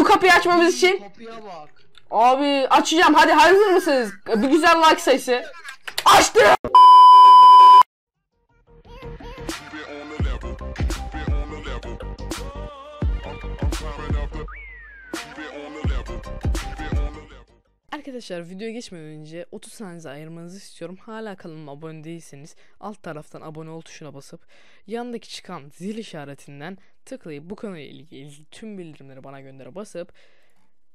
bu kapıyı açmamız için Kapıya bak. abi açacağım. Hadi hazır mısınız? Bir güzel like sayısı. Açtım. Arkadaşlar videoya geçmeden önce 30 saniyenizi ayırmanızı istiyorum. Hala kanalıma abone değilseniz alt taraftan abone ol tuşuna basıp yandaki çıkan zil işaretinden tıklayıp bu konuyla ilgili tüm bildirimleri bana göndere basıp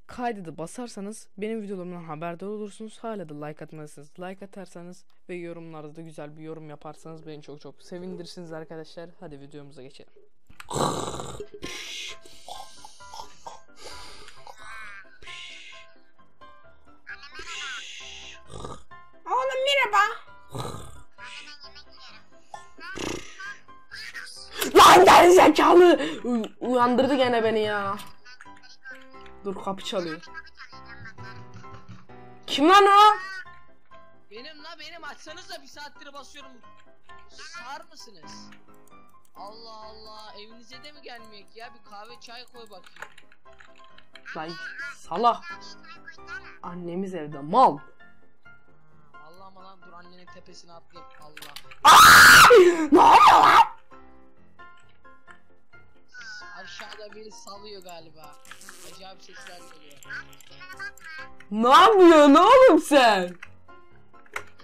kaydı basarsanız benim videolarımdan haberdar olursunuz. Hala da like atmazsınız. Like atarsanız ve yorumlarda da güzel bir yorum yaparsanız beni çok çok sevindirirsiniz arkadaşlar. Hadi videomuza geçelim. Lan gel zekalı. Uyandırdı gene beni ya. Dur kapı çalıyor. Kim lan o? Benim la benim açsanıza bir saattir basıyorum. Sar mısınız? Allah Allah evinize de mi gelmeyek ya bir kahve çay koy bakayım. Lan salak. Annemiz evde mal. Allah'ım lan dur annenin tepesine atlayayım Allah. ne oluyor lan? Aşağıda biri salıyor galiba. Acayip sesler geliyor. Ne yapıyorsun oğlum sen?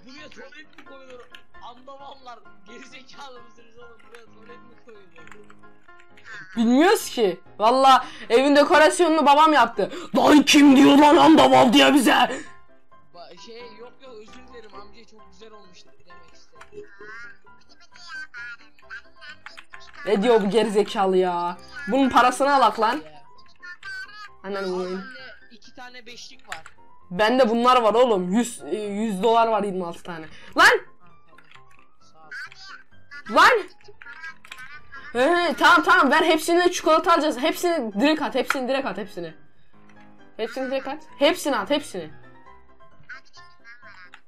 Buraya tuvalet mi koyulur? Anlamamlar. Gerizekalı mısınız oğlum? Buraya tuvalet mi koyulur? Bilmiyoruz ki. Valla evin dekorasyonunu babam yaptı. Lan kim diyor lan andaval diye bize? Ba şey yok yok özür dilerim amca çok güzel olmuş demek istedim. Ne diyor bu gerizekalı ya? Bunun parasını alak lan. Ya. Annen anne iki tane beşlik var. Bende bunlar var oğlum. 100 e, 100 dolar var 26 tane. Lan! Lan! He, tamam tamam ver hepsini çikolata alacağız. Hepsini direkt at. Hepsini direkt at hepsini. Hepsini direkt at. Hepsini at hepsini.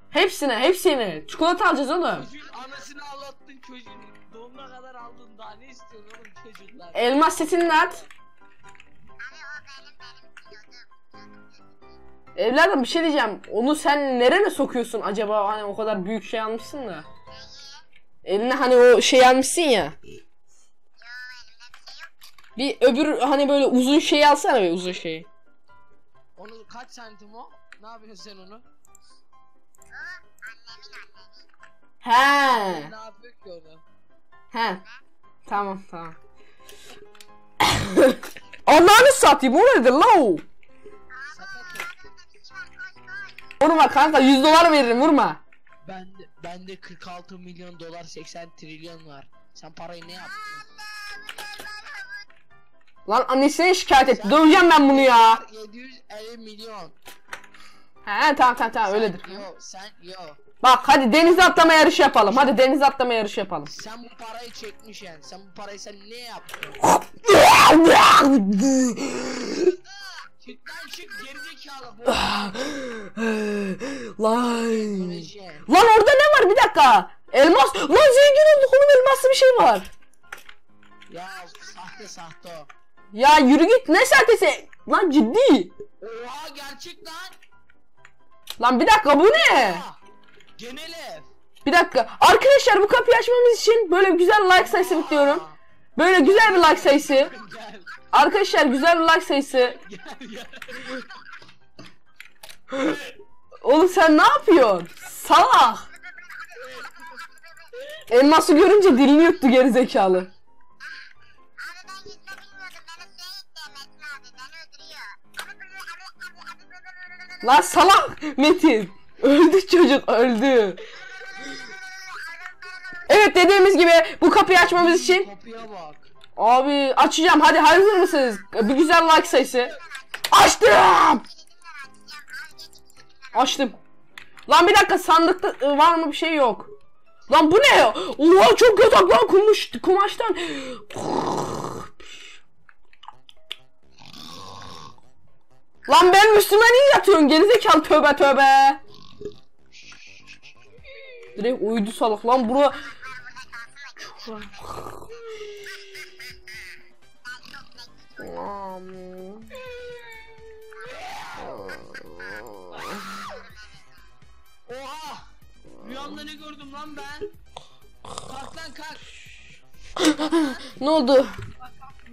Hepsine hepsini. Çikolata alacağız oğlum. Çocuğun anasını ağlattın çocuğun. Doğumuna kadar aldın daha ne istiyorsun oğlum çocuklar? Elmas setini de at. Evladım bir şey diyeceğim. Onu sen nereye sokuyorsun acaba? Hani o kadar büyük şey almışsın da. Eline hani o şey almışsın ya. Bir öbür hani böyle uzun şey alsana be uzun şeyi. Onu kaç santim o? Ne yapıyorsun sen onu? He. He. Tamam tamam. Allah'ını satayım o nedir la o? Vurma kanka 100 dolar veririm vurma. Bende, bende 46 milyon dolar 80 trilyon var. Sen parayı ne yaptın? Lan annesine şikayet etti. Döveceğim ben bunu ya. 750 milyon. He tamam tamam tamam öyledir. Yo sen yo. Bak hadi denize atlama yarışı yapalım. Hadi denize atlama yarışı yapalım. Sen bu parayı çekmişsin. Sen bu parayı sen ne yaptın? Çık lan çık gerizekalı. Lan. Lan orada ne var bir dakika. Elmas. Lan zengin olduk oğlum elmaslı bir şey var. Ya sahte sahte o. Ya yürü git ne sahtesi. Lan ciddi. Oha gerçek lan. Lan bir dakika bu ne? Genel ev. Bir dakika. Arkadaşlar bu kapıyı açmamız için böyle güzel like sayısı bekliyorum. Böyle güzel bir like sayısı. Arkadaşlar güzel bir like sayısı. Oğlum sen ne yapıyorsun? Salak. Elması görünce dilini yuttu geri zekalı. Lan salak Metin. Öldü çocuk öldü. Evet dediğimiz gibi bu kapıyı açmamız için Kapıya bak. abi açacağım hadi hazır mısınız? Bir güzel like sayısı. Açtım. Açtım. Lan bir dakika sandıkta ı, var mı bir şey yok. Lan bu ne? Oha çok yatak lan kumaş, kumaştan. Lan ben Müslüman iyi yatıyorum gerizekalı tövbe tövbe. Direkt uyudu salak lan bura. Oha! Rüyamda ne gördüm lan ben? Kalk lan kalk. ne oldu?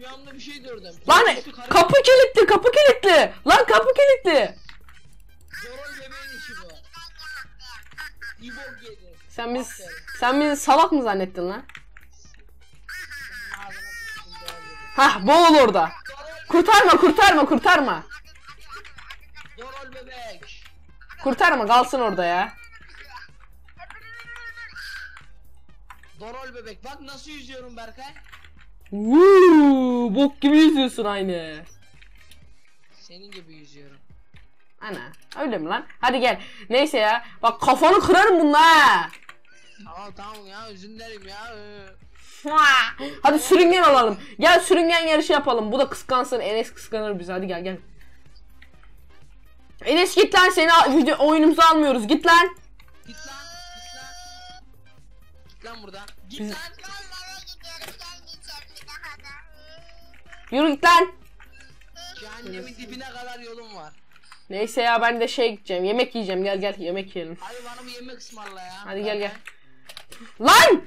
Rüyamda bir şey gördüm. Lan kapı kilitli kapı kilitli. Lan kapı kilitli. Zorol bebeğin işi bu. İbo yedi. Sen biz sen bizi salak mı zannettin lan? Hah boğul orada. Kurtarma kurtarma kurtarma. Bebek. Kurtarma kalsın orada ya. Dorol bebek. Bak nasıl yüzüyorum Berkay. Vuuu bok gibi yüzüyorsun aynı. Senin gibi yüzüyorum. Ana öyle mi lan? Hadi gel. Neyse ya. Bak kafanı kırarım bununla ha. Tamam tamam ya özür dilerim ya. Hadi sürüngen alalım. Gel sürüngen yarışı yapalım. Bu da kıskansın. Enes kıskanır bizi. Hadi gel gel. Enes git lan seni video oyunumuza almıyoruz. Git lan. Git lan. Git lan. Git lan buradan. Git Biz- lan. Yürü git lan. Cehennemin dibine kadar yolum var. Neyse ya ben de şey gideceğim. Yemek yiyeceğim. Gel gel yemek yiyelim. Hadi bana bir yemek ısmarla ya. Hadi gel gel. Lan!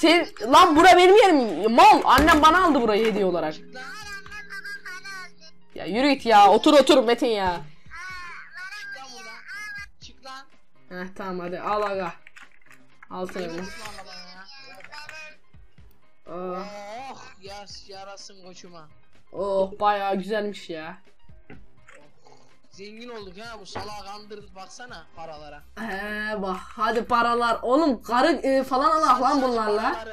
Sen lan bura benim yerim. Mal. Annem bana aldı burayı hediye olarak. Ya yürü git ya. Otur otur Metin ya. Aa Çık lan. Heh tamam hadi al aga. Altın Yemek elini. Ismarla bana ya. Yas yarasın koçuma. oh bayağı güzelmiş ya. Zengin olduk ha bu salağı kandırdık baksana paralara. He bak hadi paralar. Oğlum karı e, falan alak lan bunlarla.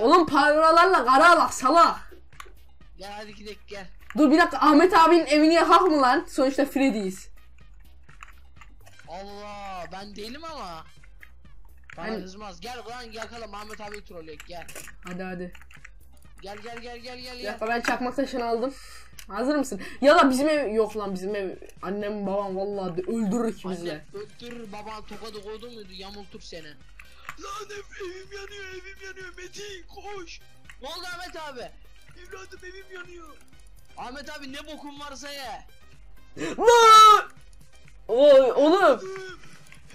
Oğlum paralarla karı alak salak. Gel hadi gidelim gel. Dur bir dakika Ahmet abinin evini yakak mı lan? Sonuçta Freddy'yiz. Allah ben değilim ama. Bana Hani- kızmaz. Gel lan yakalım Ahmet abi trolleyek gel. Hadi hadi. Gel gel gel gel gel dakika ben çakmak taşını aldım. Hazır mısın? Ya da bizim ev yok lan bizim ev. Annem babam vallahi öldürür ikimizi. Anne öttürür baban tokadı koydu muydu yamultur seni. Lan ev, evim yanıyor evim yanıyor Metin koş. Ne oldu Ahmet abi? Evladım evim yanıyor. Ahmet abi ne bokun varsa ye. Oy oğlum.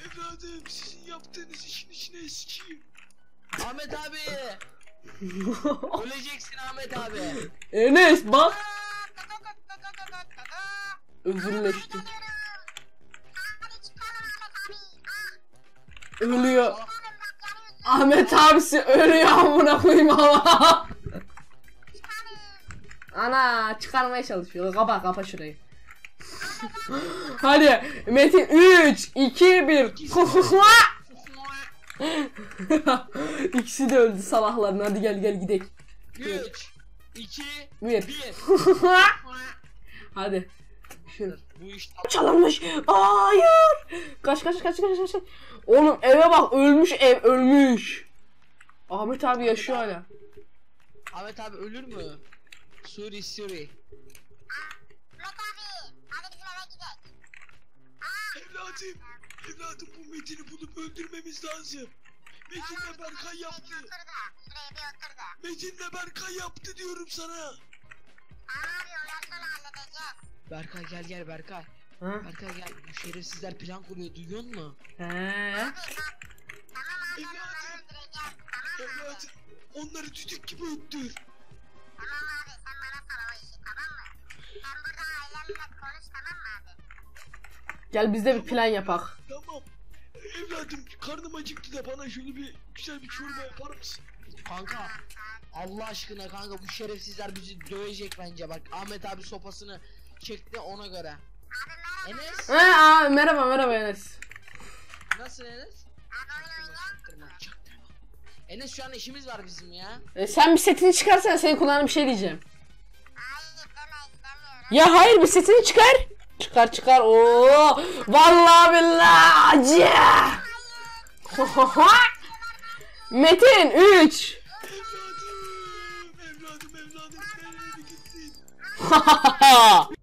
Evladım sizin yaptığınız işin içine sikeyim. Ahmet abi. Öleceksin Ahmet abi. Enes bak. Özürleştim. Hadi çıkalım Ahmet abi. Ah, Ölüyor. Ahmet abisi ölüyor amına koyayım ama. Ana çıkarmaya çalışıyor. Kapa kapa şurayı. Hadi Metin 3 2 1 İkisi de öldü salakların. Hadi gel gel gidelim. 3 2 Bir. 1 Hadi. Şunu. Bu iş Çalınmış. Hayır. Kaç kaç kaç kaç kaç. Oğlum eve bak ölmüş ev ölmüş. Ahmet abi yaşıyor hala. Ahmet abi ölür mü? Suri Suri. Ahmet abi. Hadi bizim eve gidelim. Evladım, evladım bu Metin'i bulup öldürmemiz lazım. Metin'le Berkay yaptı. otur da. Şuraya bir otur da. Metin'le Berkay yaptı diyorum sana. Abi ondan sonra halledeceğiz. Berkay gel gel Berkay. Ha? Berkay gel. Bu şerefsizler plan kuruyor duyuyor musun? He. Abi bak. Tamam abi onları öldüreceğiz. Tamam abi. Evladım, onları düdük gibi öttür. Tamam abi sen bana sor o işi tamam mı? Sen burada ailemle konuş tamam mı abi? Gel biz de bir plan yapak. Tamam. Evladım, karnım acıktı da bana şöyle bir güzel bir çorba yapar mısın? Kanka. Allah aşkına kanka bu şerefsizler bizi dövecek bence bak. Ahmet abi sopasını çekti ona göre. Enes. He, aa, merhaba merhaba Enes. Nasıl Enes? Enes şu an işimiz var bizim ya. E, sen bir setini çıkarsan senin kulağına bir şey diyeceğim. Hayır deme istemiyorum. Ya hayır bir setini çıkar. Çıkar çıkar. Oo! Vallahi billahi acı. Metin 3. Evladım, evladım, evladım?